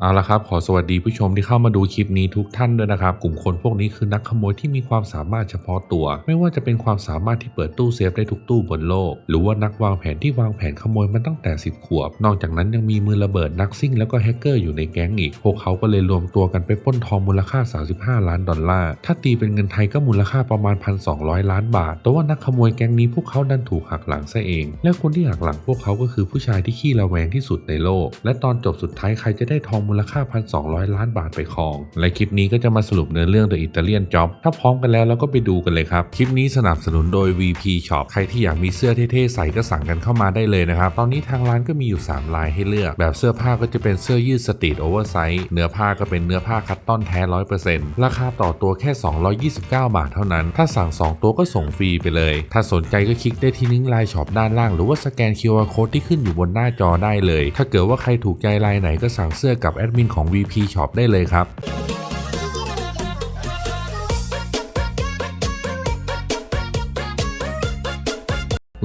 เอาละครับ ขอสวัสดีผู้ชมที่เข้ามาดูคลิปนี้ทุกท่านด้วยนะครับ กลุ่มคนพวกนี้คือนักขโมยที่มีความสามารถเฉพาะตัว ไม่ว่าจะเป็นความสามารถที่เปิดตู้เซฟได้ทุกตู้บนโลก หรือว่านักวางแผนที่วางแผนขโมยมันตั้งแต่ 10 ขวบ นอกจากนั้นยังมีมือระเบิดนักซิ่งแล้วก็แฮกเกอร์อยู่ในแก๊งอีก พวกเขาก็เลยรวมตัวกันไปป้นทองมูลค่า 35 ล้านดอลลาร์ ถ้าตีเป็นเงินไทยก็มูลค่าประมาณ 1,200 ล้านบาท แต่ว่านักขโมยแก๊งนี้พวกเขาดันถูกหักหลังซะเอง และคนที่หักหลังพวกเขาก็คือผู้ชายที่ขี้ระแวงที่สุดในโลก และตอนจบสุดท้ายใครจะได้ทองมูลค่า 1,200 ล้านบาทไปครอง และคลิปนี้ก็จะมาสรุปเนื้อเรื่อง The Italian Job ถ้าพร้อมกันแล้วเราก็ไปดูกันเลยครับ คลิปนี้สนับสนุนโดย VP Shop ใครที่อยากมีเสื้อเท่ๆใส่ก็สั่งกันเข้ามาได้เลยนะครับ ตอนนี้ทางร้านก็มีอยู่ 3 ลายให้เลือก แบบเสื้อผ้าก็จะเป็นเสื้อยืดสตรีทโอเวอร์ไซส์เนื้อผ้าก็เป็นเนื้อผ้าคัตตอนแท้ 100%ราคาต่อตัวแค่ 229 บาทเท่านั้น ถ้าสั่ง 2 ตัวก็ส่งฟรีไปเลย ถ้าสนใจก็คลิกได้ที่ลิงก์ไลน์ช็อปด้านล่างหรือว่าสแกน QR Code ที่ขึ้นอยู่บนหน้าจอได้เลย ถ้าเกิดว่าใครถูกใจลายไหนก็สั่งเสื้อกับแอดมินของ VP Shop ได้เลยครับ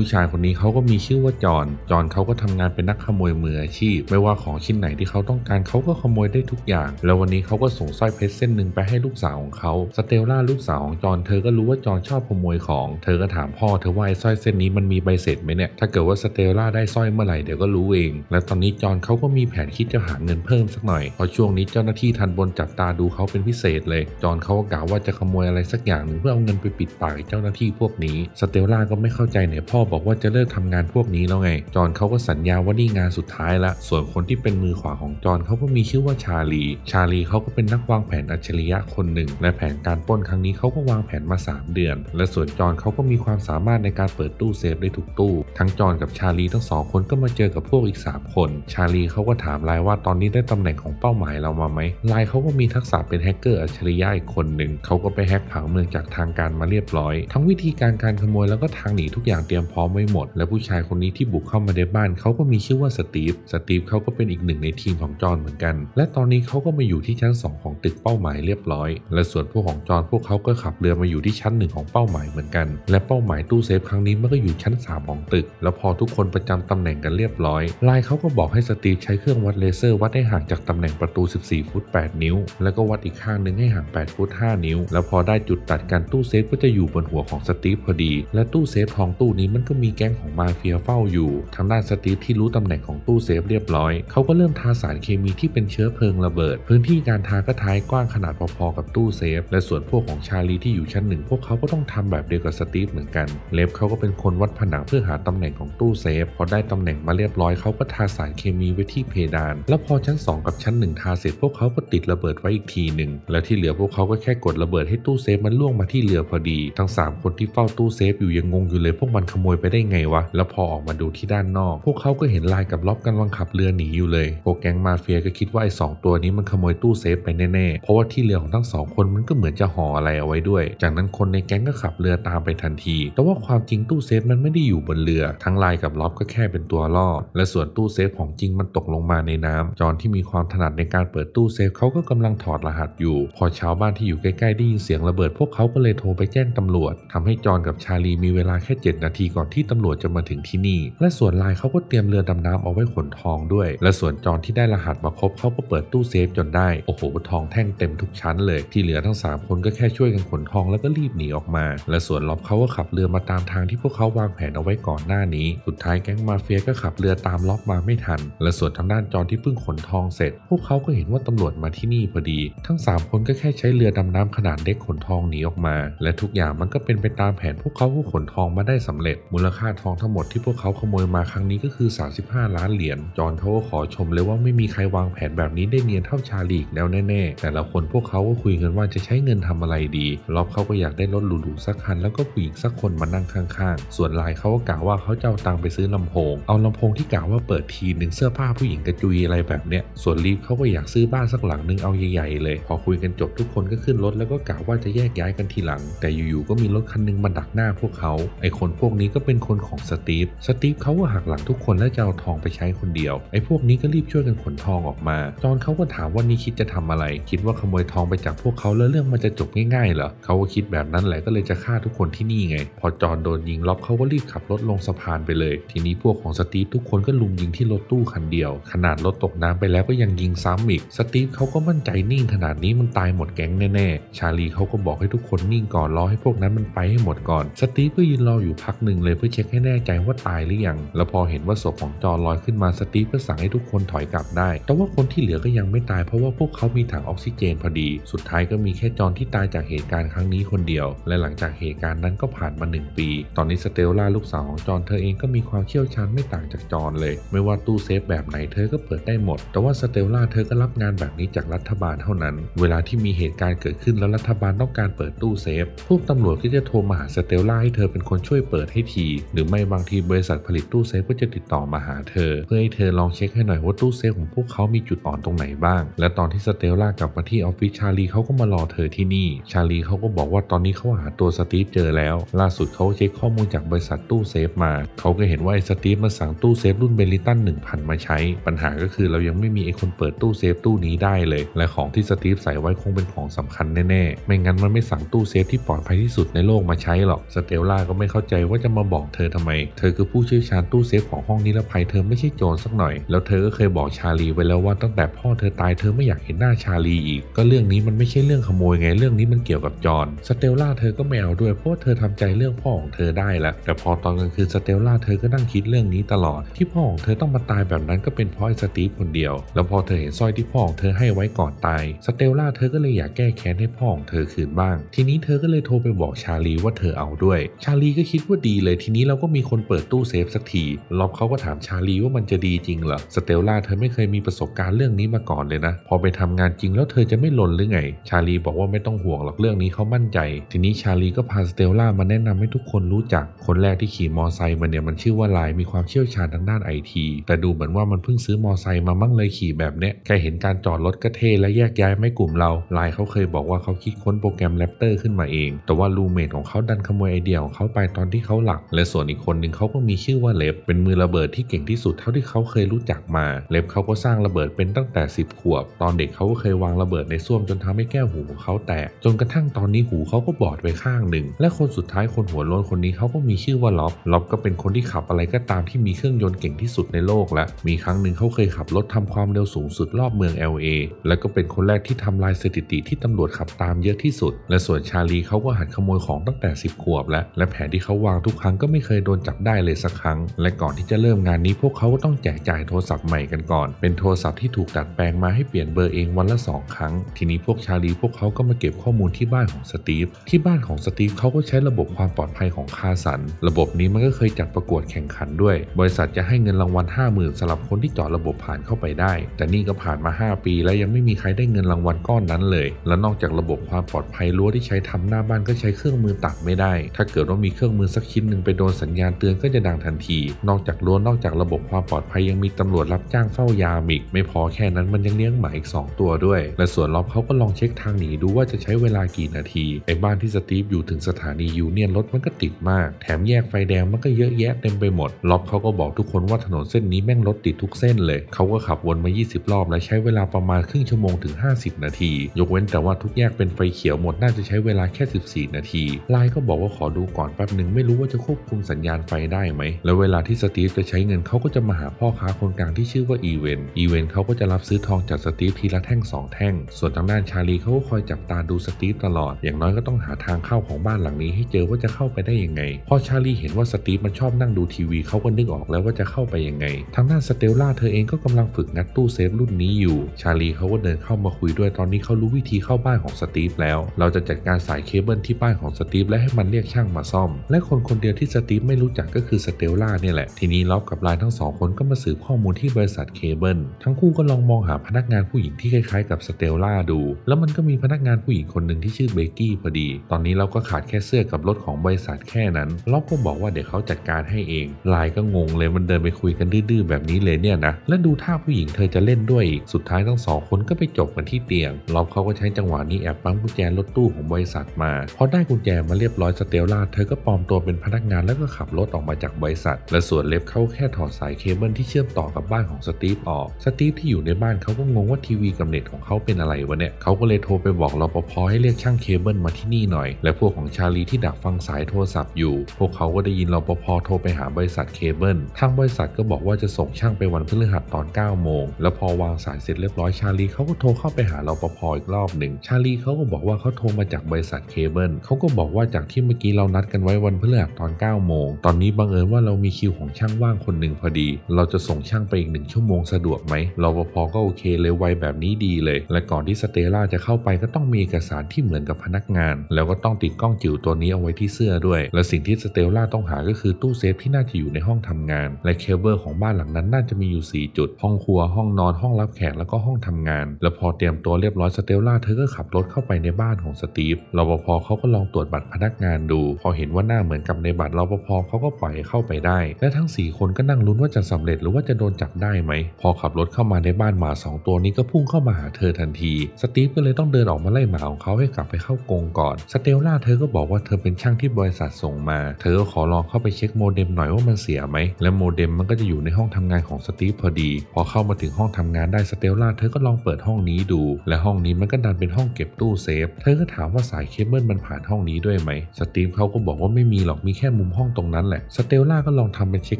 ผู้ชายคนนี้เขาก็มีชื่อว่าจอห์นจอห์นเขาก็ทำงานเป็นนักขโมยมืออาชีพ ไม่ว่าของชิ้นไหนที่เขาต้องการเขาก็ขโมยได้ทุกอย่าง แล้ววันนี้เขาก็ส่งสร้อยเพชรเส้นหนึ่งไปให้ลูกสาวของเขาสเตลล่าลูกสาวของจอห์นเธอก็รู้ว่าจอห์นชอบขโมยของ เธอก็ถามพ่อเธอว่าไอ้สร้อยเส้นนี้มันมีใบเสร็จไหมเนี่ยถ้าเกิดว่าสเตลล่าได้สร้อยเมื่อไหร่เดี๋ยวก็รู้เอง และตอนนี้จอห์นเขาก็มีแผนคิดจะหาเงินเพิ่มสักหน่อยเพราะช่วงนี้เจ้าหน้าที่ทันบนจับตาดูเขาเป็นพิเศษเลย จอห์นเขาก็กล่าวว่าจะขโมยอะไรสักอย่างหนึ่งเพื่อเอาเงินไปปิดปากเจ้าหน้าที่พวกนี้สเตลล่าก็ไม่เข้าใจเนี่ยพ่อบอกว่าจะเลิกทำงานพวกนี้แล้วไง จอห์นเขาก็สัญญาว่านี่งานสุดท้ายละ ส่วนคนที่เป็นมือขวาของจอห์นเขาก็มีชื่อว่าชาลี ชาลีเขาก็เป็นนักวางแผนอัจฉริยะคนหนึ่ง และแผนการปล้นครั้งนี้เขาก็วางแผนมา 3 เดือน และส่วนจอห์นเขาก็มีความสามารถในการเปิดตู้เซฟได้ทุกตู้ ทั้งจอห์นกับชาลีทั้งสองคนก็มาเจอกับพวกอีก 3 คน ชาลีเขาก็ถามไลน์ว่าตอนนี้ได้ตำแหน่งของเป้าหมายเรามาไหมไลน์เขาก็มีทักษะเป็นแฮกเกอร์อัจฉริยะอีกคนหนึ่งเขาก็ไปแฮกผังเมืองจากทางการมาเรียบร้อย ทั้งวิธีการการขโมยแล้วก็ทางหนีทุกอย่างเตรียมพร้อมไว้หมด และผู้ชายคนนี้ที่บุกเข้ามาในบ้านเขาก็มีชื่อว่าสตีฟ สตีฟเขาก็เป็นอีกหนึ่งในทีมของจอห์นเหมือนกัน และตอนนี้เขาก็มาอยู่ที่ชั้น 2 ของตึกเป้าหมายเรียบร้อย และส่วนพวกของจอห์นพวกเขาก็ขับเรือมาอยู่ที่ชั้นหนึ่งของเป้าหมายเหมือนกัน และเป้าหมายตู้เซฟครั้งนี้มันก็อยู่ชั้น 3 ของตึก แล้วพอทุกคนประจำตำแหน่งกันเรียบร้อยไลน์เขาก็บอกให้สตีฟใช้เครื่องวัดเลเซอร์วัดให้ห่างจากตำแหน่งประตู 14 ฟุต 8 นิ้ว แล้วก็วัดอีกข้างหนึ่งให้ห่าง 8 ฟุต 5 นิ้ว แล้วพอได้จุดตัดกันตู้เซฟก็จะอยู่บนหัวของสตีฟพอดี และตู้เซฟทองตู้นี้มันก็มีแก๊งของมาเฟียเฝ้าอยู่ ทางด้านสตีฟที่รู้ตำแหน่งของตู้เซฟเรียบร้อย เขาก็เริ่มทาสารเคมีที่เป็นเชื้อเพลิงระเบิด พื้นที่การทาก็ท้ายกว้างขนาดพอๆกับตู้เซฟ และส่วนพวกของชาลีที่อยู่ชั้นหนึ่งพวกเขาก็ต้องทำแบบเดียวกับสตีฟเหมือนกัน เลฟเขาก็เป็นคนวัดผนังเพื่อหาตำแหน่งของตู้เซฟ พอได้ตำแหน่งมาเรียบร้อยเขาก็ทาสารเคมีไว้ที่เพดาน แล้วพอชั้น 2 กับชั้น 1 ทาเสร็จพวกเขาก็ติดระเบิดไว้อีกทีหนึ่งและที่เหลือพวกเขาก็แค่กดระเบิดให้ตู้เซฟมันล่วงมาที่เรือพอดี ทั้ง 3 คนที่เฝ้าตู้เซฟอยู่ยังงงอยู่เลยพวกมันขโมยไปได้ไงวะ แล้วพอออกมาดูที่ด้านนอก พวกเขาก็เห็นลายกับล็อบกำลังขับเรือหนีอยู่เลยพวกแก๊งมาเฟียก็คิดว่าไอ้สองตัวนี้มันขโมยตู้เซฟไปแน่ๆ เพราะว่าที่เรือของทั้งสองคนมันก็เหมือนจะห่ออะไรเอาไว้ด้วย จากนั้นคนในแก๊งก็ขับเรือตามไปทันที แต่ว่าความจริงตู้เซฟมันไม่ได้อยู่บนเรือ ทั้งลายกับล็อบก็แค่เป็นตัวล่อ และส่วนตู้เซฟของจริงมันตกลงมาในน้ำจอนที่มีความถนัดในการเปิดตู้เซฟเขาก็กำลังถอดรหัสอยู่ พอชาวบ้านที่อยู่ใกล้ๆได้ยินเสียงระเบิด พวกเขาก็เลยโทรไปแจ้งตำรวจทำให้จอนกับชาลีมีเวลาแค่ 7 นาทีก่อนที่ตำรวจจะมาถึงที่นี่ และส่วนลายเขาก็เตรียมเรือดำน้ำเอาไว้ขนทองด้วย และส่วนจอนที่ได้รหัสมาครบเขาก็เปิดตู้เซฟจนได้ โอ้โหทองแท่งเต็มทุกชั้นเลยที่เหลือทั้ง 3 คนก็แค่ช่วยกันขนทองแล้วก็รีบหนีออกมา และส่วนล็อบเขาก็ขับเรือมาตามทางที่พวกเขาวางแผนเอาไว้ก่อนหน้านี้ สุดท้ายแก๊งมาเฟียก็ขับเรือตามล็อบมาไม่ทัน และส่วนทางด้านจอนที่เพิ่งขนทองเสร็จ พวกเขาก็เห็นว่าตำรวจมาที่นี่พอดี ทั้ง 3 คนก็แค่ใช้เรือดำน้ำขนาดเล็กขนทองหนีออกมา และทุกอย่างมันก็เป็นไปตามแผนพวกเขาก็ขนทองมาได้สำเร็จมูลค่าทองทั้งหมดที่พวกเขาขโมยมาครั้งนี้ก็คือ 35 ล้านเหรียญ จอนเขาก็ขอชมเลยว่าไม่มีใครวางแผนแบบนี้ได้เนียนเท่าชาลีกแล้วแน่ๆ แต่ละคนพวกเขาก็คุยกันว่าจะใช้เงินทำอะไรดีล็อบเขาก็อยากได้รถหรูๆสักคันแล้วก็ผู้หญิงสักคนมานั่งข้างๆ ส่วนลายเขาก็กล่าวว่าเขาจะเอาตังค์ไปซื้อลำโพง เอาลำโพงที่กล่าวว่าเปิดทีหนึ่งเสื้อผ้าผู้หญิงกระจุยอะไรแบบเนี้ย ส่วนลีฟเขาก็อยากซื้อบ้านสักหลังนึงเอาใหญ่ๆเลย พอคุยกันจบทุกคนก็ขึ้นรถแล้วก็กล่าวว่าจะแยกย้ายกันทีหลัง แต่อยู่ๆก็มีรถคันนึงมาดักหน้าพวกเขาไอ้คนพวกนี้ก็เป็นคนของสตีฟ สตีฟเขาก็หักหลังทุกคนและจะเอาทองไปใช้คนเดียว ไอ้พวกนี้ก็รีบช่วยกันขนทองออกมา จอห์นเขาก็ถามว่านี่คิดจะทำอะไร คิดว่าขโมยทองไปจากพวกเขาแล้วเรื่องมันจะจบง่ายๆเหรอ เขาก็คิดแบบนั้นแหละก็เลยจะฆ่าทุกคนที่นี่ไง พอจอห์นโดนยิงล็อบเขาก็รีบขับรถลงสะพานไปเลย ทีนี้พวกของสตีฟทุกคนก็ลุมยิงที่รถตู้คันเดียว ขนาดรถตกน้ำไปแล้วก็ยังยิงซ้ำอีก สตีฟเขาก็มั่นใจนิ่งขนาดนี้มันตายหมดแก๊งแน่ๆ ชาลีเขาก็บอกให้ทุกคนนิ่งก่อนรอให้พวกนั้นมันไปให้หมดก่อน สตีฟก็ยืนรออยู่พักหนึ่งเลยเพื่อเช็คให้แน่ใจว่าตายหรือยัง แล้วพอเห็นว่าศพของจอห์ลอยขึ้นมาสตีฟก็สั่งให้ทุกคนถอยกลับได้ แต่ว่าคนที่เหลือก็ยังไม่ตายเพราะว่าพวกเขามีถังออกซิเจนพอดี สุดท้ายก็มีแค่จอห์นที่ตายจากเหตุการณ์ครั้งนี้คนเดียว และหลังจากเหตุการณ์นั้นก็ผ่านมาหนึ่งปี ตอนนี้สเตลล่าลูกสาวของจอห์นเธอเองก็มีความเชี่ยวชาญไม่ต่างจากจอห์นเลย ไม่ว่าตู้เซฟแบบไหนเธอก็เปิดได้หมด แต่ว่าสเตลล่าเธอก็รับงานแบบนี้จากรัฐบาลเท่านั้น เวลาที่มีเหตุการณ์เกิดขึ้นแล้วรัฐบาลต้องการเปิดตู้เซฟ พวกตำรวจก็จะโทรมาหาสเตลล่าให้เธอเป็นคนช่วยเปิดให้ทีหรือไม่บางทีบริษัทผลิตตู้เซฟก็จะติดต่อมาหาเธอ เพื่อให้เธอลองเช็คให้หน่อยว่าตู้เซฟของพวกเขามีจุดอ่อนตรงไหนบ้าง และตอนที่สเตลล่ากลับมาที่ออฟฟิศชาลีเขาก็มารอเธอที่นี่ ชาลีเขาก็บอกว่าตอนนี้เขาหาตัวสตีฟเจอแล้ว ล่าสุดเขาเช็คข้อมูลจากบริษัทตู้เซฟมาเขาก็เห็นว่าไอ้สตีฟมาสั่งตู้เซฟรุ่นเบลลิตัน1000 มาใช้ ปัญหาก็คือเรายังไม่มีไอ้คนเปิดตู้เซฟตู้นี้ได้เลย และของที่สตีฟใส่ไว้คงเป็นของสำคัญแน่ๆไม่งั้นมันไม่สั่งตู้เซฟที่ปลอดภัยที่สุดในโลกมาใช้หรอกสเตลล่าก็ไม่เข้าใจว่าจะมาบอกเธอทำไม เธอคือผู้เชี่ยวชาญตู้เซฟของห้องนิรภัยเธอไม่ใช่โจรสักหน่อย แล้วเธอก็เคยบอกชาลีไว้แล้วว่าตั้งแต่พ่อเธอตายเธอไม่อยากเห็นหน้าชาลีอีก ก็เรื่องนี้มันไม่ใช่เรื่องขโมยไงเรื่องนี้มันเกี่ยวกับจอห์นสเตลล่าเธอก็ไม่เอาด้วยเพราะเธอทำใจเรื่องพ่อของเธอได้แล้วแต่พอตอนกลางคืนสเตลล่าเธอก็นั่งคิดเรื่องนี้ตลอด ที่พ่อของเธอต้องมาตายแบบนั้นก็เป็นเพราะไอ้สตีฟคนเดียว แล้วพอเธอเห็นสร้อยที่พ่อของเธอให้ไว้ก่อนตายสเตลล่าเธอก็เลยอยากแก้แค้นให้พ่อของเธอคืนบ้าง ทีนี้เธอก็เลยโทรไปบอกชาลีว่าเธอเอาด้วย ชาลีก็คิดว่าดีเลยทีนี้เราก็มีคนเปิดตู้เซฟสักทีล็อบเขาก็ถามชาลีว่ามันจะดีจริงเหรอสเตลล่าเธอไม่เคยมีประสบการณ์เรื่องนี้มาก่อนเลยนะ พอไปทำงานจริงแล้วเธอจะไม่หล่นหรือไง ชาลีบอกว่าไม่ต้องห่วงหรอกเรื่องนี้เขามั่นใจ ทีนี้ชาลีก็พาสเตลล่ามาแนะนำให้ทุกคนรู้จัก คนแรกที่ขี่มอไซค์มาเนี่ยมันชื่อว่าไลน์มีความเชี่ยวชาญทางด้านไอทีแต่ดูเหมือนว่ามันเพิ่งซื้อมอไซค์มามั่งเลยขี่แบบเนี้ยแค่เห็นการจอดรถก็เท่และแยกย้ายไม่กลุ่มเราไลน์เขาเคยบอกว่าเขาคิดค้นโปรแกรมแรปเตอร์ขึ้นมาเอง แต่ว่ารูเมทของเขาดันขโมยไอเดียของเขาไปตอนที่เขาหลับและส่วนอีกคนหนึ่งเขาก็มีชื่อว่าเล็บ เป็นมือระเบิดที่เก่งที่สุดเท่าที่เขาเคยรู้จักมา เล็บเขาก็สร้างระเบิดเป็นตั้งแต่ 10 ขวบ ตอนเด็กเขาก็เคยวางระเบิดในส้วมจนทำให้แก้วหูของเขาแตก จนกระทั่งตอนนี้หูเขาก็บอดไปข้างหนึ่ง และคนสุดท้ายคนหัวโล้นคนนี้เขาก็มีชื่อว่าล็อบ ล็อบก็เป็นคนที่ขับอะไรก็ตามที่มีเครื่องยนต์เก่งที่สุดในโลกและมีครั้งหนึ่งเขาเคยขับรถทำความเร็วสูงสุดรอบเมือง LA และก็เป็นคนแรกที่ทำลายสถิติที่ตำรวจขับตามเยอะที่สุด และส่วนชาลีเขาก็หัดขโมยของตั้งแต่ 10 ขวบแล้วและแผนที่เขาวางทุกครั้งก็ไม่เคยโดนจับได้เลยสักครั้ง และก่อนที่จะเริ่มงานนี้พวกเขาก็ต้องแจกจ่ายโทรศัพท์ใหม่กันก่อน เป็นโทรศัพท์ที่ถูกดัดแปลงมาให้เปลี่ยนเบอร์เองวันละ 2 ครั้ง ทีนี้พวกชาลีพวกเขาก็มาเก็บข้อมูลที่บ้านของสตีฟ ที่บ้านของสตีฟเขาก็ใช้ระบบความปลอดภัยของคาสัน ระบบนี้มันก็เคยจัดประกวดแข่งขันด้วย บริษัทจะให้เงินรางวัล 50,000สำหรับคนที่เจาะระบบผ่านเข้าไปได้ แต่นี่ก็ผ่านมา 5 ปี แล้วยังไม่มีใครได้เงินรางวัลก้อนนั้นเลย และนอกจากระบบความปลอดภัยรั้วที่ใช้ทำหน้าบ้านก็ใช้เครื่องมือตัดไม่ได้ ถ้าเกิดว่ามีเครื่องมือสักชิ้นหนึ่งไปโดนสัญญาณเตือนก็จะดังทันที นอกจากรั้วนอกจากระบบความปลอดภัยยังมีตำรวจรับจ้างเฝ้ายามอีก ไม่พอแค่นั้นมันยังเลี้ยงหมาอีก 2 ตัวด้วย และส่วนล็อบเขาก็ลองเช็คทางหนีดูว่าจะใช้เวลากี่นาทีไอ้บ้านที่สตีฟอยู่ถึงสถานียูเนียนรถมันก็ติดมาก แถมแยกไฟแดงมันก็เยอะแยะเต็มไปหมดล็อบเขาก็บอกทุกคนว่าถนนเส้นนี้แม่งรถติดทุกเส้นเลยเขาก็ขับวนมา 20 รอบและใช้เวลาประมาณครึ่งชั่วโมงถึง 50 นาที ยกเว้นแต่ว่าทุกแยกเป็นไฟเขียวหมดน่าจะใช้เวลาแค่ 14 นาทีไลน์ก็บอกว่าขอดูก่อนแป๊บหนึ่งไม่รู้ว่าจะควควบคุมสัญญาณไฟได้ไหม แล้วเวลาที่สตีฟจะใช้เงินเขาก็จะมาหาพ่อค้าคนกลางที่ชื่อว่าอีเวนอีเวนเขาก็จะรับซื้อทองจากสตีฟทีละแท่งสองแท่ง ส่วนทางด้านชาลีเขาก็คอยจับตาดูสตีฟตลอด อย่างน้อยก็ต้องหาทางเข้าของบ้านหลังนี้ให้เจอว่าจะเข้าไปได้ยังไง พอชาลีเห็นว่าสตีฟมันชอบนั่งดูทีวีเขาก็นึกออกแล้วว่าจะเข้าไปยังไง ทางด้านสเตลล่าเธอเองก็กำลังฝึกงัดตู้เซฟรุ่นนี้อยู่ ชาลีเขาก็เดินเข้ามาคุยด้วยตอนนี้เขารู้วิธีเข้าบ้านของสตีฟแล้ว เราจะจัดการสายเคเบิลที่บ้านของสตีฟและให้มันเรียกช่างมาซ่อม และคนคนเดียวที่สตีฟไม่รู้จักก็คือสเตลล่าเนี่ยแหละ ทีนี้ล็อบกับไลน์ทั้งสองคนก็มาสืบข้อมูลที่บริษัทเคเบิลทั้งคู่ก็ลองมองหาพนักงานผู้หญิงที่คล้ายๆกับสเตลล่าดู แล้วมันก็มีพนักงานผู้หญิงคนหนึ่งที่ชื่อเบกกี้พอดี ตอนนี้เราก็ขาดแค่เสื้อกับรถของบริษัทแค่นั้นล็อบก็บอกว่าเดี๋ยวเขาจัดการให้เองไลน์ก็งงเลยมันเดินไปคุยกันดื้อๆแบบนี้เลยเนี่ยนะและดูท่าผู้หญิงเธอจะเล่นด้วยอีกสุดท้ายทั้งสองคนก็ไปจบกันที่เตียงล็อบเขาก็ใช้จังหวะนี้แอบปั๊มกุญแจรถตู้ของบริษัทมาพอได้กุญแจมาเรียบร้อยสเตลล่าเธอก็ปลอมตัวเป็นพนักงานแล้วก็ขับรถออกมาจากบริษัท และส่วนเล็บเขาแค่ถอดสายเคเบิลที่เชื่อมต่อกับบ้านของสตีฟออก สตีฟที่อยู่ในบ้านเขาก็งงว่าทีวีกับเน็ตของเขาเป็นอะไรวะเนี่ยเขาก็เลยโทรไปบอกรปภให้เรียกช่างเคเบิลมาที่นี่หน่อย และพวกของชาลีที่ดักฟังสายโทรศัพท์อยู่ พวกเขาก็ได้ยินรปภโทรไปหาบริษัทเคเบิลทางบริษัทก็บอกว่าจะส่งช่างไปวันพฤหัสตอน9โมงแล้วพอวางสายเสร็จเรียบร้อยชาลีเขาก็โทรเข้าไปหารปภอีกรอบหนึ่งชาลีเขาก็บอกว่าเขาโทรมาจากบริษัทเคเบิลเขาก็บอกว่าจากที่เมื่อกี้เรานัดกันไว้วันพฤหัสตอน9โมง ตอนนี้บังเอิญว่าเรามีคิวของช่างว่างคนหนึ่งพอดี เราจะส่งช่างไปอีกหนึ่งชั่วโมงสะดวกไหมรปภก็โอเคเลยไวแบบนี้ดีเลย และก่อนที่สเตล่าจะเข้าไปก็ต้องมีเอกสารที่เหมือนกับพนักงาน แล้วก็ต้องติดกล้องจิ๋วตัวนี้เอาไว้ที่เสื้อด้วย และสิ่งที่สเตล่าต้องหาก็คือตู้เซฟที่น่าจะอยู่ในห้องทำงาน และเคเบิลของบ้านหลังนั้นน่าจะมีอยู่ 4 จุด ห้องครัวห้องนอนห้องรับแขกแล้วก็ห้องทำงาน แล้วพอเตรียมตัวเรียบร้อยสเตลล่าเธอก็ขับรถเข้าไปในบ้านของสตีฟรปภเขาก็ลองตรวจบัตรพนักงานดู พอเห็นว่าหน้าเหมือนกับในบัตรรปภเขาก็ปล่อยเข้าไปได้ และทั้ง 4 คนก็นั่งลุ้นว่าจะสำเร็จหรือว่าจะโดนจับได้ไหม พอขับรถเข้ามาในบ้านหมาสองตัวนี้ก็พุ่งเข้ามาหาเธอทันที สตีฟก็เลยต้องเดินออกมาไล่หมาของเขาให้กลับไปเข้ากรงก่อน สเตลล่าเธอก็บอกว่าเธอเป็นช่างที่บริษัทส่งมา เธอก็ขอลองเข้าไปเช็คโมเด็มหน่อยว่ามันเสียไหม และโมเด็มมันก็จะอยู่ในห้องทำงานของสตีฟพอดี พอเข้ามาถึงห้องทำงานได้สเตลล่าเธอก็ลองเปิดห้องนี้ดู และห้องนี้มันก็ดันเป็นห้องเก็บตู้เซฟ เธอก็ถามว่าสายเคเบิลมันผ่านห้องนี้ด้วยไหม สตีฟเขาก็บอกว่าไม่มีหรอกมีแค่มุมห้องตรงนั้นแหละ สเตลล่าก็ลองทำเป็นเช็ค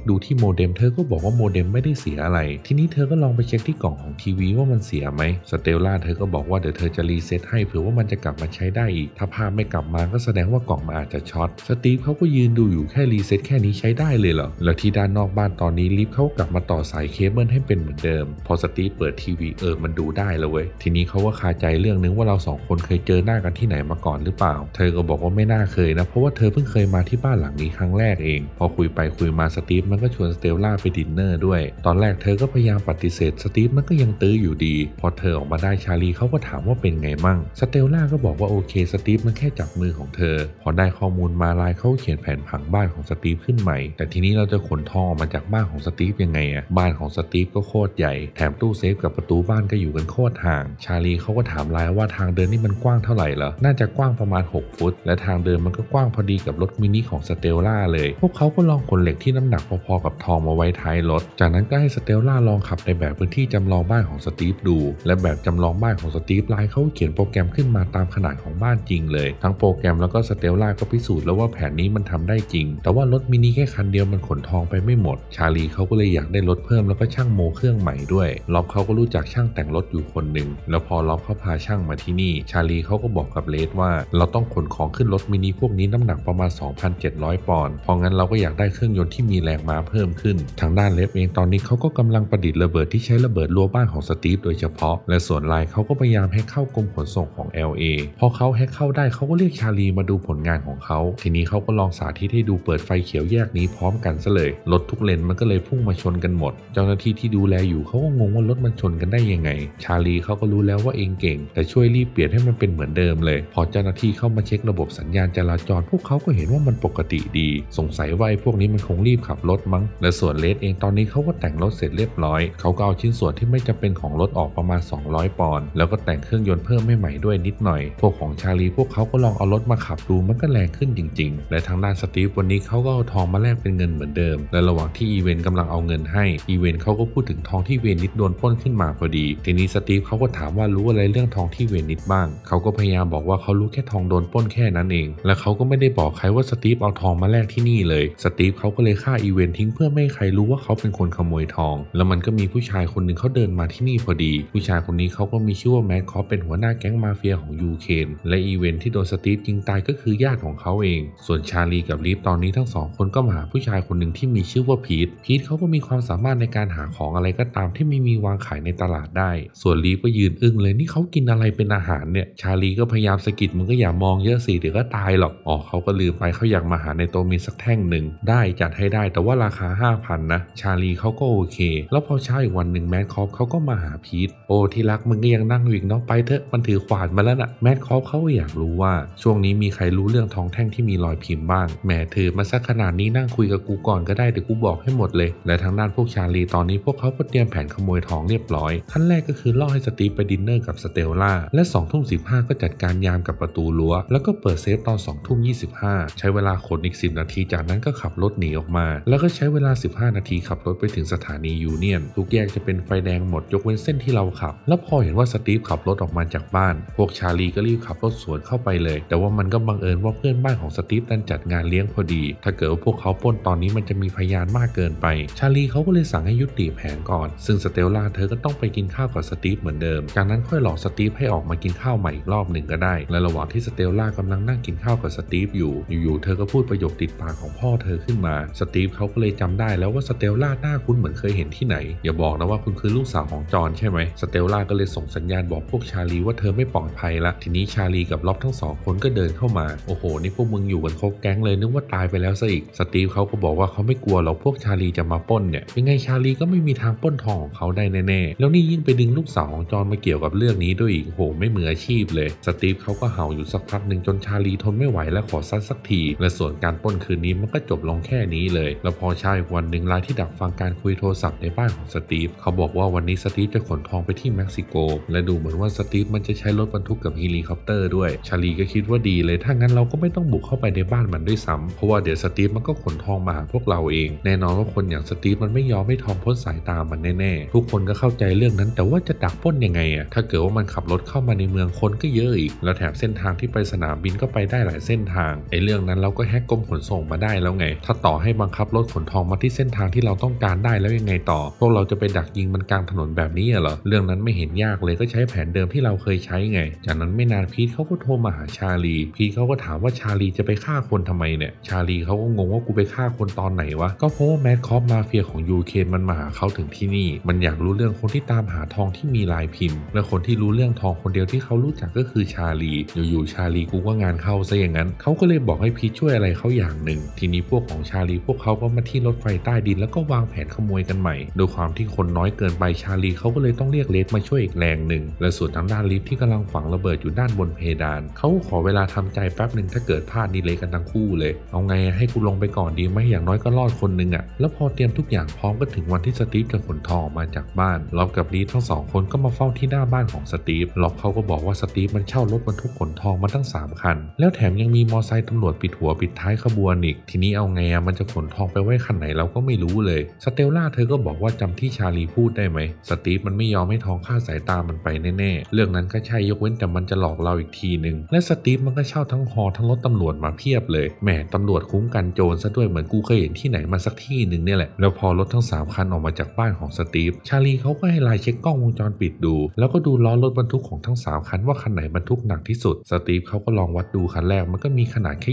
ดูที่โมเด็ม เธอก็บอกว่าโมเด็มไม่ได้เสียอะไร ทีนี้เธอก็ลองไปเช็คที่กล่องของทีวีว่ามันเสียไหม สเตลล่าเธอก็บอกว่าเดี๋ยวเธอจะรีเซ็ตให้เผื่อว่ามันจะกลับมาใช้ได้อีก ถ้าภาพไม่กลับมาก็แสดงว่ากล่องมันอาจจะช็อต สตีฟเขาก็ยืนดูอยู่แค่รีเซ็ตแค่นี้ใช้ได้เลยเหรอ แล้วที่ด้านนอกบ้านตอนนี้ลิฟต์เขากลับมาต่อสายเคเบิลให้เป็นเหมือนเดิม พอสตีฟเปิดทีวีเออมันดูได้แล้วเว้ย ทีนี้เขาก็คาใจเรื่องนึงว่าเราสองคนเคยเจอหน้ากันที่ไหนมาก่อนหรือเปล่า เธอก็บอกว่าไม่น่าเคยนะ เพราะว่าเธอเพิ่งเคยมาที่บ้านหลังนี้ครั้งแรกเอง พอคุยไปคุยมาสตีฟมันก็ชวนสเตลล่าไปดินเนอร์ด้วย ตอนแรกเธอก็พยายามปฏิเสธสตีฟมันก็ยังตื้ออยู่ดี พอเธอออกมาได้ชาลีเขาก็ถามว่าเป็นไงมั่งสเตลล่าก็บอกว่าโอเคสตีฟมันแค่จับมือของเธอ พอได้ข้อมูลมาลายเขาเขียนแผนผังบ้านของสตีฟขึ้นใหม่ แต่ทีนี้เราจะขนทองออกมาจากบ้านของสตีฟยังไงอะบ้านของสตีฟก็โคตรใหญ่ แถมตู้เซฟกับประตูบ้านก็อยู่กันโคตรห่าง ชาลีเขาก็ถามลายว่าทางเดินนี่มันกว้างเท่าไหร่เหรอน่าจะกว้างประมาณ 6 ฟุต และทางเดินมันก็กว้างพอดีกับรถมินิของสเตลล่าเลย พวกเขาก็ลองขนเหล็กที่น้ำหนักพอๆกับทองมาไว้ท้ายรถ จากนั้นก็ให้สเตลล่าลองขับในแบบพื้นที่จำลองบ้านของสตีฟดู และแบบจำลองบ้านของสตีฟไลน์เขาเขียนโปรแกรมขึ้นมาตามขนาดของบ้านจริงเลย ทั้งโปรแกรมแล้วก็สเตลล่าก็พิสูจน์แล้วว่าแผนนี้มันทำได้จริง แต่ว่ารถมินิแค่คันเดียวมันขนทองไปไม่หมด ชาลีเขาก็เลยอยากได้รถเพิ่มแล้วก็ช่างโมเครื่องใหม่ด้วย ล็อบเขาก็รู้จักช่างแต่งรถอยู่คนหนึ่ง แล้วพอล็อบเขาพาช่างมาที่นี่ ชาลีเขาก็บอกกับเลสว่า เราต้องขนของขึ้นรถมินิพวกนี้น้ำหนักประมาณ 2,700ปอนด์เพราะงั้นเราก็อยากได้เครื่องยนต์ที่มีแรงม้าเพิ่มขึ้น ทางด้านเลฟเองตอนนี้เขาก็กำลังประดิษฐ์ระเบิดที่ใช้ระเบิดรั้วบ้านของสตีฟโดยเฉพาะ และส่วนไลน์เขาก็พยายามให้เข้ากรมขนส่งของ LA พอเขาแฮกเข้าได้เขาก็เรียกชาลีมาดูผลงานของเขา ทีนี้เขาก็ลองสาธิตให้ดูเปิดไฟเขียวแยกนี้พร้อมกันซะเลยรถทุกเลนมันก็เลยพุ่งมาชนกันหมด เจ้าหน้าที่ที่ดูแลอยู่เขาก็งงว่ารถมันชนกันได้ยังไง ชาลีเขาก็รู้แล้วว่าเองเก่ง แต่ช่วยรีบเปลี่ยนให้มันเป็นเหมือนเดิมเลย พอเจ้าหน้าที่เข้ามาเช็คระบบสัญญาณจราจร พวกเขาก็เห็นว่ามันปกติดี สงสัยว่าไอ้พวกนี้มันคงรีบขับรถมั้ง และส่วนเลสเองตอนนี้เขาก็แต่งรถเสร็จเรียบร้อย เขาก็เอาชิ้นส่วนที่ไม่จำเป็นของรถออกประมาณ 200 ปอนด์แล้วก็แต่งเครื่องยนต์เพิ่มให้ใหม่ด้วยนิดหน่อย พวกของชาลีพวกเขาก็ลองเอารถมาขับดูมันก็แรงขึ้นจริง ๆ และทางด้านสตีฟวันนี้เขาก็เอาทองมาแลกเป็นเงินเหมือนเดิม และระหว่างที่อีเวนต์กำลังเอาเงินให้ อีเวนต์เขาก็พูดถึงทองที่เวนิดโดนปล้นขึ้นมาพอดี ทีนี้สตีฟเขาก็ถามว่ารู้อะไรเรื่องทองที่เวนิดบ้าง เขาก็พยายามบอกว่าเขารู้แค่ทองโดนปล้นแค่นั้นเอง และเขาก็ไม่ได้บอกใครว่าสตีฟเอาทองมาแลกที่นี่เลย สตีฟเขาก็เลยฆ่าอีเวนทิ้งเพื่อไม่ให้ใครรู้ว่าเขาเป็นคนขโมยทอง แล้วมันก็มีผู้ชายคนหนึ่งเขาเดินมาที่นี่พอดี ผู้ชายคนนี้เขาก็มีชื่อว่าแมดคอปเป็นหัวหน้าแก๊งมาเฟียของยูเคนและอีเวนที่โดนสตีฟยิงตายก็คือญาติของเขาเอง ส่วนชาลีกับลีฟตอนนี้ทั้งสองคนก็มาหาผู้ชายคนหนึ่งที่มีชื่อว่าพีทพีทเขาก็มีความสามารถในการหาของอะไรก็ตามที่ไม่มีวางขายในตลาดได้ ส่วนลีฟก็ยืนอึ้งเลยนี่เขากินอะไรเป็นอาหารเนี่ย ชาลีก็พยายามสะกิดมึงก็อย่ามองเยอะสิเดี๋ยวก็ตายหรอกอ๋อเขาก็ลืมไปเขาอยากมาหาในโตมีสักแท่งหนึ่งได้จัดให้ได้แต่ว่าราคา 5,000 นะ ชาลีเขาก็โอเค แล้วพอเช้าอีกวันหนึ่งแมดคอปเขาก็มาหาพีทโอ้ที่รักมึงก็ยังนั่งอยู่อีกเนาะไปเถอะมันถือขวานมาแล้วน่ะแมดคอปเขาอยากรู้ว่าช่วงนี้มีใครรู้เรื่องทองแท่งที่มีรอยพิมพ์บ้างแหมถือมาสักขนาดนี้นั่งคุยกับกูก่อนก็ได้เดี๋ยวกูบอกให้หมดเลย และทางด้านพวกชาลีตอนนี้พวกเขาก็เตรียมแผนขโมยทองเรียบร้อยขั้นแรกก็คือล่อให้สตีฟไปดินเนอร์กับสเตลล่าและ2ทุ่ม15ก็จัดการยามกับประตูรั้วแล้วก็เปิดเซฟตอน2ทุ่ม25ใช้เวลาขนอีก10 นาที จากนั้นก็ขับรถหนีออกมา แล้วก็ใช้เวลา 15 นาทีขับรถไปถึงสถานียูเนียนทุกแยกจะเป็นไฟแดงหมดยกเว้นเส้นที่เราขับ แล้วพอเห็นว่าสตีฟขับรถออกมาจากบ้าน พวกชาลีก็รีบขับรถสวนเข้าไปเลย แต่ว่ามันก็บังเอิญว่าเพื่อนบ้านของสตีฟดันจัดงานเลี้ยงพอดี ถ้าเกิดว่าพวกเขาป้นตอนนี้มันจะมีพยานมากเกินไป ชาลีเขาก็เลยสั่งให้ยุติแผนก่อน ซึ่งสเตลล่าเธอก็ต้องไปกินข้าวกับสตีฟเหมือนเดิม จากนั้นค่อยหลอกสตีฟให้ออกมากินข้าวใหม่อีกรอบหนึ่งก็ได้ และระหว่างที่สเตลล่ากำลังนั่งกินข้าวกับสตีฟอยู่ อยู่ๆเธอก็พูดประโยคติดปากของพ่อเธอขึ้นมา สตีฟเขาก็เลยจำได้แล้วว่าสเตลล่าหน้าคุ้นเหมือนเคยเห็นที่ไหน อย่าบอกนะว่าคุณคือลูกสาวของจอห์นใช่ไหมสเตลล่าก็เลยส่งสัญญาณบอกพวกชาลีว่าเธอไม่ปลอดภัยละทีนี้ชาลีกับล็อบทั้งสองคนก็เดินเข้ามา โอ้โห นี่พวกมึงอยู่กันครบแก๊งเลยนึกว่าตายไปแล้วซะอีก สตีฟเขาก็บอกว่าเขาไม่กลัวหรอกพวกชาลีจะมาป้นเนี่ย ยังไงชาลีก็ไม่มีทางป้นทองของเขาได้แน่ๆ แล้วนี่ยิ่งไปดึงลูกสาวของจอห์นมาเกี่ยวกับเรื่องนี้ด้วยอีกโอ้โห ไม่มืออาชีพเลย สตีฟเขาก็เห่าอยู่สักพักหนึ่งจนชาลีทนไม่ไหวและขอซัดสักที และส่วนการปล้นคืนนี้มันก็จบลงแค่นี้เลย แล้วพอเช้าอีกวันหนึ่งรายที่ดักฟังการคุยโทรศัพท์ในบ้านของสตีฟเขาบอกว่าวันนี้สตีฟจะขนทองไปที่เม็กซิโก และดูเหมือนว่าสตีฟมันจะใช้รถบรรทุกกับเฮลิคอปเตอร์ด้วย ชาลีก็คิดว่าดีเลย ถ้างั้นเราก็ไม่ต้องบุกเข้าไปในบ้านมันด้วยซ้ำเพราะว่าเดี๋ยวสตีฟมันก็ขนทองมาหาพวกเราเอง แน่นอนว่าคนอย่างสตีฟมันไม่ยอมให้ทองพ้นสายตามันแน่ๆ ทุกคนก็เข้าใจเรื่องนั้น แต่ว่าจะดักป้นยังไงอะถ้าเกิดว่ามันขับรถเข้ามาในเมืองคนก็เยอะอีก แล้วแถมเส้นทางที่ไปสนามบินก็ไปได้หลายเส้นทางไอ้เรื่องนั้นเราก็แฮกกรมขนส่งมาได้แล้วไง ถ้าต่อให้บังคับรถขนทองมาที่เส้นทางที่เราต้องการได้แล้วยังไงต่อ พวกเราจะไปดักยิงมันกลางถนนแบบนี้เหรอ เรื่องนั้นไม่เห็นยากเลยก็ใช้แผนเดิมที่เราเคยใช้ไง จากนั้นไม่นานพีทเขาก็โทรมาหาชาลี พีทเขาก็ถามว่าชาลีจะไปฆ่าคนทำไมเนี่ย ชาลีเขาก็งงว่ากูไปฆ่าคนตอนไหนวะ ก็เพราะว่าแมดคอปมาเฟียของยูเคนมันมาหาเขาถึงที่นี่ มันอยากรู้เรื่องคนที่ตามหาทองที่มีลายพิมพ์ และคนที่รู้เรื่องทองคนเดียวที่เขารู้จักก็คือชาลี อยู่ๆชาลีกูก็งานเข้าซะอย่างนั้น เขาก็เลยบอกให้พีทช่วยอะไรเขาอย่างหนึ่ง ทีนี้พวกของชาลีพวกเขาก็มาที่รถไฟใต้ดิน แล้วก็วางแผนขโมยกันใหม่โดยความที่คนน้อยเกินไปชาลีเขาก็เลยต้องเรียกเลสมาช่วยอีกแรงหนึ่งและส่วนทางด้านลิฟที่กำลังฝังระเบิดอยู่ด้านบนเพดานเขาขอเวลาทำใจแป๊บหนึ่งถ้าเกิดพลาดนี่เละกันทั้งคู่เลย เอาไงให้กูลงไปก่อนดีไหมอย่างน้อยก็รอดคนหนึ่งอะแล้วพอเตรียมทุกอย่างพร้อมก็ถึงวันที่สตีฟจะขนทองออกมาจากบ้านล็อบกับลีฟทั้งสองคนก็มาเฝ้าที่หน้าบ้านของสตีฟล็อบเขาก็บอกว่าสตีฟมันเช่ารถบรรทุกขนทองมาตั้ง 3 คัน แล้วแถมยังมีมอไซค์ตำรวจปิดหัวปิดท้ายขบวนอีก ทีนี้เอาไงอะมันจะขนทองไปไว้คันไหนเราก็ไม่รู้เลย สเตลล่าเธอก็บอกว่าจำที่ชาลีพูดได้ไหม สตีฟมันไม่ยอมให้ทองค่าสายตามันไปแน่ๆ เรื่องนั้นก็ใช่ยกเว้นแต่มันจะหลอกเราอีกทีหนึ่ง และสตีฟมันก็เช่าทั้งฮอทั้งรถตำรวจมาเพียบเลย แหมตำรวจคุ้มกันโจรซะด้วยเหมือนกูเคยเห็นที่ไหนมาสักที่หนึ่งเนี่ยแหละ แล้วพอรถทั้ง 3 คันออกมาจากบ้านของสตีฟ ชาลีเขาก็ให้ไลน์เช็คกล้องวงจรปิดดู แล้วก็ดูล้อรถบรรทุกของทั้ง 3 คันว่าคันไหนบรรทุกหนักที่สุด สตีฟเขาก็ลองวัดดูคันแรกมันก็มีขนาดแค่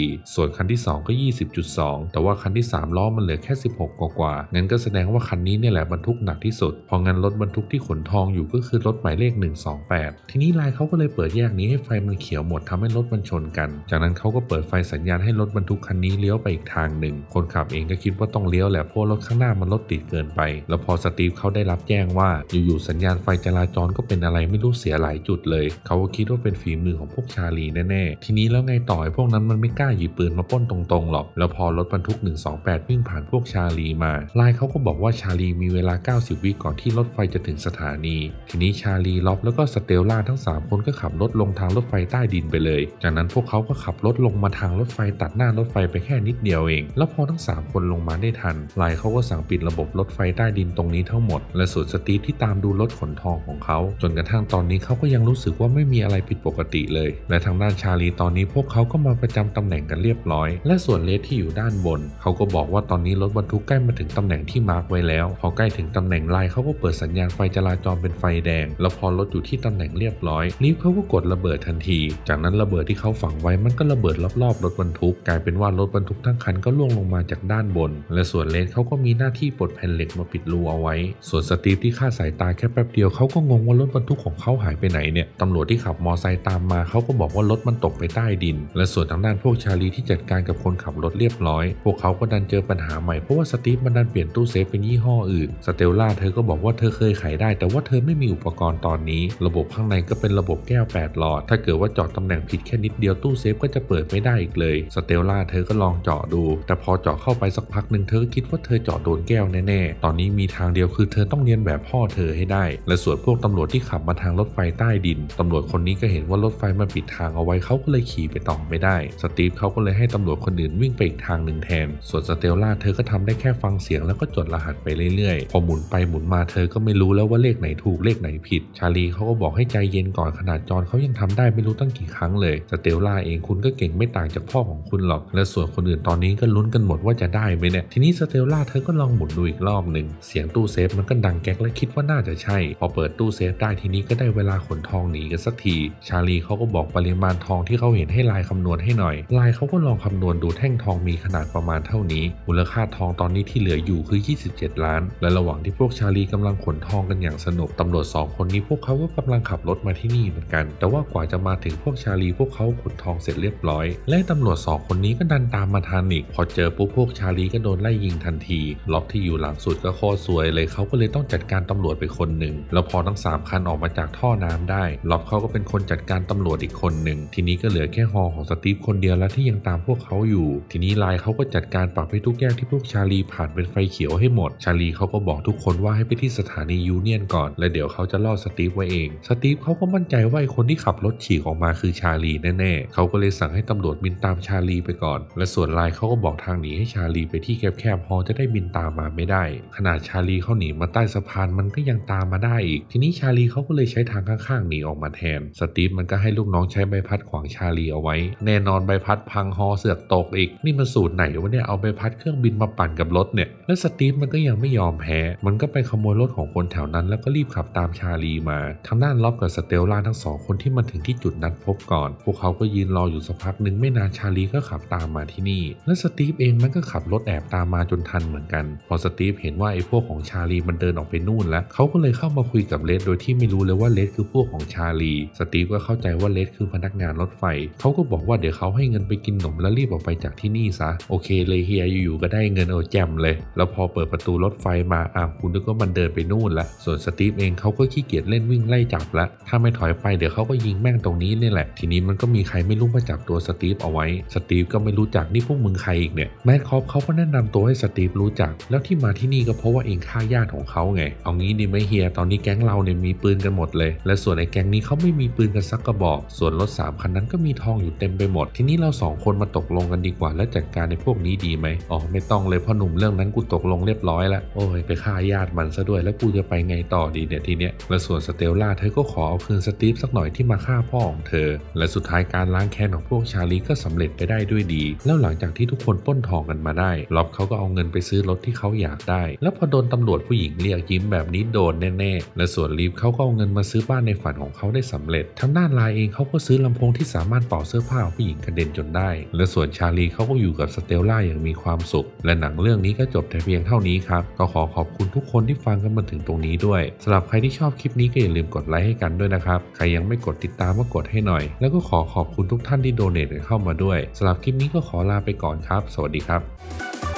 20.4ส่วนคันที่ 2 ก็ 20.2 แต่ว่าคันที่ 3 ล้อมันเหลือแค่ 16 กว่าๆงั้นก็แสดงว่าคันนี้เนี่ยแหละบรรทุกหนักที่สุด พองั้นรถบรรทุกที่ขนทองอยู่ก็คือรถหมายเลข 128 ทีนี้ไลน์เขาก็เลยเปิดแยกนี้ให้ไฟมันเขียวหมดทำให้รถมันชนกัน จากนั้นเขาก็เปิดไฟสัญญาณให้รถบรรทุกคันนี้เลี้ยวไปอีกทางหนึ่ง คนขับเองก็คิดว่าต้องเลี้ยวแหละเพราะรถข้างหน้ามันรถติดเกินไป แล้วพอสตีฟเขาได้รับแจ้งว่าอยู่ๆสัญญาณไฟจราจรก็เป็นอะไรไม่รู้เสียหลายจุดเลย เขาก็คิดว่าเป็นฝีมือของพวกชาลีแน่ๆทีนี้แล้วไงต่อไอ้พวกนั้นมันไม่กล้าหยิบปืนมาป้นตรงๆหรอก แล้วพอรถบรรทุก 128 วิ่งผ่านพวกชาลีมาไลน์เขาก็บอกว่าชาลีมีเวลา 90 วิก่อนที่รถไฟจะถึงสถานี ทีนี้ชาลีล็อบแล้วก็สเตลล่าทั้ง 3 คนก็ขับรถลงทางรถไฟใต้ดินไปเลย จากนั้นพวกเขาก็ขับรถลงมาทางรถไฟตัดหน้ารถไฟไปแค่นิดเดียวเอง แล้วพอทั้ง 3 คนลงมาได้ทันไลน์เขาก็สั่งปิดระบบรถไฟใต้ดินตรงนี้ทั้งหมด และส่วนสตีฟที่ตามดูรถขนทองของเขาจนกระทั่งตอนนี้เขาก็ยังรู้สึกว่าไม่มีอะไรผิดปกติเลย และทางด้านชาลีตอนนี้พวกเขาก็มาประจำตำแหน่งกันเรียบร้อย และส่วนเลสที่อยู่ด้านบน เขาก็บอกว่าตอนนี้รถบรรทุกใกล้มาถึงตำแหน่งที่มาร์กไว้แล้ว พอใกล้ถึงตำแหน่งไลน์เขาก็เปิดสัญญาณไฟจราจรเป็นไฟแดง แล้วพอรถอยู่ที่ตำแหน่งเรียบร้อยลิฟต์เขาก็กดระเบิดทันที จากนั้นระเบิดที่เขาฝังไว้มันก็ระเบิดรอบๆรถบรรทุกกลายเป็นว่ารถบรรทุกทั้งคันก็ล่วงลงมาจากด้านบน และส่วนเลนเขาก็มีหน้าที่ปลดแผ่นเหล็กมาปิดรูเอาไว้ ส่วนสตีฟที่ฆ่าสายตาแค่แป๊บเดียวเขาก็งงว่ารถบรรทุกของเขาหายไปไหนเนี่ยตำรวจที่ขับมอไซค์ตามมาเขาก็บอกว่ารถมันตกไปใต้ดิน และส่วนทางด้านพวกชาลที่จัดการกับคนขับรถเรียบร้อย พวกเขาก็ดันเจอปัญหาใหม่เพราะว่าสตีฟมันดันเปลี่ยนตู้เซฟเป็นยี่ห้ออื่น สเตลล่าเธอก็บอกว่าเธอเคยขายได้ แต่ว่าเธอไม่มีอุปกรณ์ตอนนี้ ระบบข้างในก็เป็นระบบแก้ว 8 หลอด ถ้าเกิดว่าเจาะตำแหน่งผิดแค่นิดเดียวตู้เซฟก็จะเปิดไม่ได้อีกเลย สเตลล่าเธอก็ลองเจาะดู แต่พอเจาะเข้าไปสักพักหนึ่งเธอก็คิดว่าเธอเจาะโดนแก้วแน่ๆ ตอนนี้มีทางเดียวคือเธอต้องเรียนแบบพ่อเธอให้ได้ และส่วนพวกตำรวจที่ขับมาทางรถไฟใต้ดินตำรวจคนนี้ก็เห็นว่ารถไฟมันปิดทางเอาไว้เขาก็เลยขี่ไปต่อไม่ได้ สตีฟเขาก็เลยให้ตำรวจคนอื่นวิ่งไปอีกทางหนึ่งแทน ส่วนสเตลล่าเธอก็ทำได้แค่ฟังเสียงแล้วก็จดรหัสไปเรื่อยๆ พอหมุนไปหมุนมาเธอก็ไม่รู้แล้วว่าเลขไหนถูกเลขไหนผิด ชาลีเขาก็บอกให้ใจเย็นก่อนขนาดจอนเขายังทำได้ไม่รู้ตั้งกี่ครั้งเลย สเตลล่าเองคุณก็เก่งไม่ต่างจากพ่อของคุณหรอก และส่วนคนอื่นตอนนี้ก็ลุ้นกันหมดว่าจะได้ไหมเนี่ย ทีนี้สเตลล่าเธอก็ลองหมุนดูอีกรอบหนึ่ง เสียงตู้เซฟมันก็ดังแก๊กและคิดว่าน่าจะใช่ พอเปิดตู้เซฟได้ทีนี้ก็ได้เวลาขนทองหนีกันสักที ชาลีเขาก็บอกปริมาณทองที่เขาเห็นให้ลายคำนวณให้หน่อยลายเขาก็ลองคำนวณดูแท่งทองมีขนาดประมาณเท่านี้ มูลค่าทองตอนนี้ที่เหลืออยู่คือ 27 ล้าน และระหว่างที่พวกชาลีกำลังขนทองกันอย่างสนุกตำรวจสองคนนี้พวกเขาก็กำลังขับรถมาที่นี่เหมือนกัน แต่ว่ากว่าจะมาถึงพวกชาลีพวกเขาขนทองเสร็จเรียบร้อย และตำรวจสองคนนี้ก็ดันตามมาทันอีกพอเจอปุ๊บพวกชาลีก็โดนไล่ยิงทันที ล็อบที่อยู่หลังสุดก็โคตรสวยเลยเขาก็เลยต้องจัดการตำรวจไปคนหนึ่งแล้วพอทั้งสามคันออกมาจากท่อน้ำได้ล็อบเขาก็เป็นคนจัดการตำรวจอีกคนหนึ่งทีนี้ก็เหลือแค่ฮอของสตีฟคนเดียวแล้วที่ยังตามพวกเขาอยู่ ทีนี้ไลน์เขาก็จัดการปรับให้ทุกแยกที่พวกชาลีผ่านเป็นไฟเขียวให้หมด ชาลีเขาก็บอกทุกคนว่าให้ไปที่สถานียูเนียนก่อน และเดี๋ยวเขาจะล่อสตีฟไว้เอง สตีฟเขาก็มั่นใจว่าไอ้คนที่ขับรถฉีกออกมาคือชาลีแน่ๆ เขาก็เลยสั่งให้ตำรวจบินตามชาลีไปก่อน และส่วนไลน์เขาก็บอกทางหนีให้ชาลีไปที่แคบๆฮอจะได้บินตามมาไม่ได้ ขนาดชาลีเขาหนีมาใต้สะพานมันก็ยังตามมาได้อีก ทีนี้ชาลีเขาก็เลยใช้ทางข้างๆหนีออกมาแทน สตีฟมันก็ให้ลูกน้องใช้ใบพัดขวางชาลีเอาไว้ แน่นอนใบพัดพังังฮอเสือกตกอีก นี่มันสูตรไหนวะเนี่ยเอาใบพัดเครื่องบินมาปั่นกับรถเนี่ย และสตีฟมันก็ยังไม่ยอมแพ้ มันก็ไปขโมยรถของคนแถวนั้น แล้วก็รีบขับตามชาลีมา ทางด้านล็อบกับสเตลล่าทั้งสองคนที่มาถึงที่จุดนัดพบก่อน พวกเขาก็ยืนรออยู่สักพักหนึ่งไม่นานชาลีก็ขับตามมาที่นี่ และสตีฟเองมันก็ขับรถแอบตามมาจนทันเหมือนกัน พอสตีฟเห็นว่าไอ้พวกของชาลีมันเดินออกไปนู่นแล้วเขาก็เลยเข้ามาคุยกับเลดโดยที่ไม่รู้เลยว่าเลดคือพวกของชาลี สตีฟก็เข้าใจว่าเลดคือพนักงานรถไฟเขาก็บอกว่าเดี๋ยวเขาให้เงินไปกินขนมแล้วรีบออกไปจากที่นี่ซะ โอเคเลยเฮียอยู่ๆก็ได้เงินเอแจมเลย แล้วพอเปิดประตูรถไฟมาอ้าวคุณนึกว่ามันเดินไปนู่นละส่วนสตีฟเองเขาก็ขี้เกียจเล่นวิ่งไล่จับละถ้าไม่ถอยไปเดี๋ยวเขาก็ยิงแม่งตรงนี้นี่แหละ ทีนี้มันก็มีใครไม่รู้มาจับตัวสตีฟเอาไว้ สตีฟก็ไม่รู้จักนี่พวกมึงใครอีกเนี่ยแมดคอปเขาก็แนะนำตัวให้สตีฟรู้จัก แล้วที่มาที่นี่ก็เพราะว่าเองฆ่าญาติของเขาไง เอางี้ดีไหมเฮียตอนนี้แก๊งเราเนี่ยมีปืนกันหมดเลย และส่วนไอ้แก๊งนี้เขาไม่มีปืนกันสักกระบอก ส่วนรถสามคันนั้นก็มีทองอยู่เต็มไปหมด ทีนี้เราสคนมาตกลงกันดีกว่า แล้วจัดการในพวกนี้ดีไหมอ๋อไม่ต้องเลยพ่อหนุ่มเรื่องนั้นกูตกลงเรียบร้อยแล้วโอ้ยไปฆ่าญาติมันซะด้วยแล้วกูจะไปไงต่อดีเนี่ยทีเนี้ยและส่วนสเตลล่าเธอก็ขอเอาคืนสตีฟสักหน่อยที่มาฆ่าพ่อของเธอ และสุดท้ายการล้างแค้นของพวกชาลีก็สำเร็จไปได้ด้วยดี แล้วหลังจากที่ทุกคนป้นทองกันมาได้ล็อบเขาก็เอาเงินไปซื้อรถที่เขาอยากได้ แล้วพอโดนตำรวจผู้หญิงเรียกยิ้มแบบนี้โดนแน่ๆและส่วนลีฟเขาก็เอาเงินมาซื้อบ้านในฝันของเขาได้สำเร็จทางด้านลายเองเขาก็ซื้อลำโพงที่สามารถเป่าเสื้อผ้าของผู้หญิงกระเด็นจนได้และส่วนชาลีเขาก็อยู่กับสเตลล่าอย่างมีความสุข และหนังเรื่องนี้ก็จบแต่เพียงเท่านี้ครับก็ขอขอบคุณทุกคนที่ฟังกันมาถึงตรงนี้ด้วยสำหรับใครที่ชอบคลิปนี้ก็อย่าลืมกดไลค์ให้กันด้วยนะครับใครยังไม่กดติดตามก็กดให้หน่อย แล้วก็ขอขอบคุณทุกท่านที่โดเนทเข้ามาด้วยสำหรับคลิปนี้ก็ขอลาไปก่อนครับ สวัสดีครับ